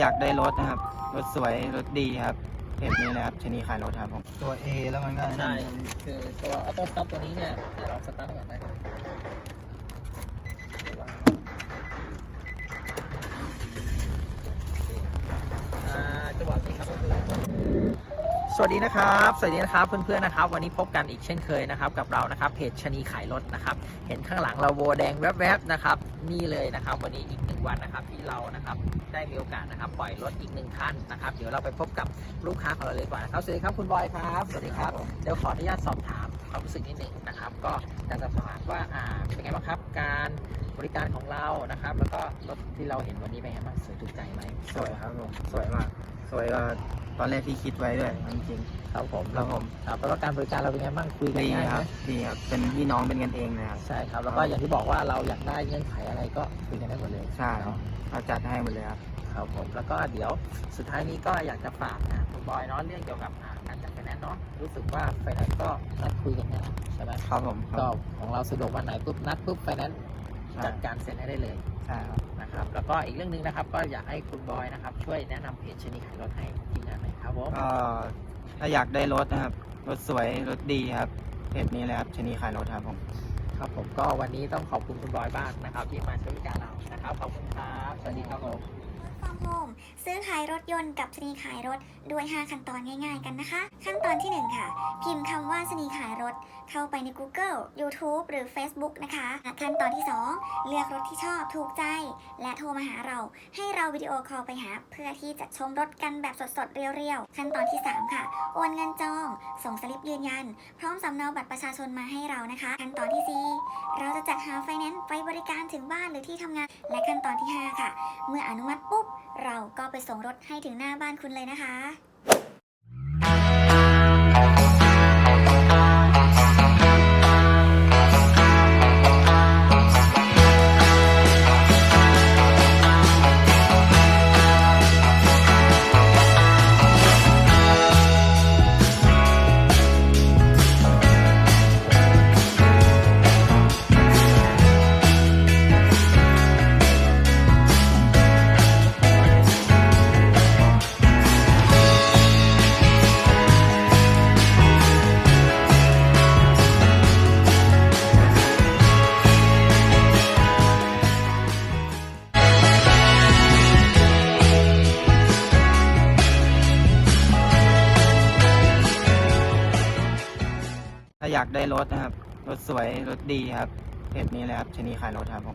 อยากได้รถนะครับ รถสวย รถดีครับเพจนี้นะครับชนีขายรถครับผมตัว A แล้วมันก็ใช่คือตัวออโต้สต็อปตัวนี้เนี่ยเดี๋ยวเราสตาร์ทก่อนนะครับอ่าจังหวะนี้ครับก็คือ สวัสดีนะครับ สวัสดีนะครับเพื่อนๆนะครับ วันนี้พบกันอีกเช่นเคยนะครับ กับเรานะครับเพจชะนีขายรถนะครับ เห็นข้างหลังเราโวแดงแวบๆนะครับ นี่เลยนะครับ วันนี้อีกหนึ่งวันนะครับที่เรานะครับได้มีโอกาสนะครับปล่อยรถอีกหนึ่งคันนะครับ เดี๋ยวเราไปพบกับลูกค้าของเราเลยดีกว่านะครับสวัสดีครับคุณบอยครับสวัสดีครับเดี๋ยวขออนุญาตสอบถามความรู้สึกนิดหนึ่งนะครับ ก็อยากจะสอบถามว่าอ่าเป็นไงบ้างครับ การบริการของเรานะครับ แล้วก็รถที่เราเห็นวันนี้เป็นไงบ้างสวยถูกใจไหมสวยครับผมสวยมากสวยกว่า ตอนแรกที่คิดไว้ด้วยจริง ครับผมครับผม ครับแล้วก็การบริการเราเป็นไงบ้างคุยๆกันดีง่ายคไหรัมบดีครับเป็นพี่น้องเป็นกันเองนะครับ ใช่ครับ แล้วก็อย่างที่บอกว่าเราอยากได้เงื่อนไขอะไรก็คุยกันได้หมดเลยใช่ครับ เขาจัดให้หมดเลยครับ ครับผมแล้วก็เดี๋ยวสุดท้ายนี้ก็อยากจะฝากนะคุณบอยเนาะเรื่องเกี่ยวกับอ่าการจัดไฟแนนซ์เนาะรู้สึกว่าไฟแนนซ์ก็นัดคุยกันเนี่ยใช่ไหมครับผมคก็รับของเราสะดวกวันไหนปุ๊บนัดปุ๊บไฟแนนซ์ใช่จัดการเซ็นให้ได้เลย ใช่ครับ นะครับแล้วก็อีกเรื่องหนึ่งนะครับก็อยากให้คุณบอยนะครับช่วยแนะนำเพจชนิขายรถให้ทีมงาน ก็ถ้าอยากได้รถนะครับ รถสวยรถดีครับเพจนี้เลยครับชนีขายรถครับผม ครับผมก็วันนี้ต้องขอบคุณคุณบอยบ้างนะครับ ที่มาช่วยบริการเรานะครับขอบคุณครับ ซื้อขายรถยนต์กับสนีขายรถด้วย 5 ขั้นตอนง่าย ๆ กันนะคะ ขั้นตอนที่ 1 ค่ะ พิมพ์คำว่าสนีขายรถ เข้าไปใน Google YouTube หรือ Facebook นะคะ ขั้นตอนที่ 2 เลือกรถที่ชอบถูกใจ และโทรมาหาเราให้เราวิดีโอคอลไปหา เพื่อที่จะชมรถกันแบบสดๆ เรียวๆ ขั้นตอนที่ 3 ค่ะ โอนเงินจอง ส่งสลิปยืนยัน พร้อมสำเนาบัตรประชาชนมาให้เรานะคะ ขั้นตอนที่ 4 เราจะจัดหาไฟแนนซ์ไปบริการถึงบ้านหรือที่ทำงาน และขั้นตอนที่ 5 ค่ะ เมื่ออนุมัติปุ๊บเราก็ไปส่งรถให้ถึงหน้าบ้านคุณเลยนะคะ ถ้าอยากได้รถนะครับ รถสวย รถดีครับเพจนี้เลยครับชนีขายรถครับผม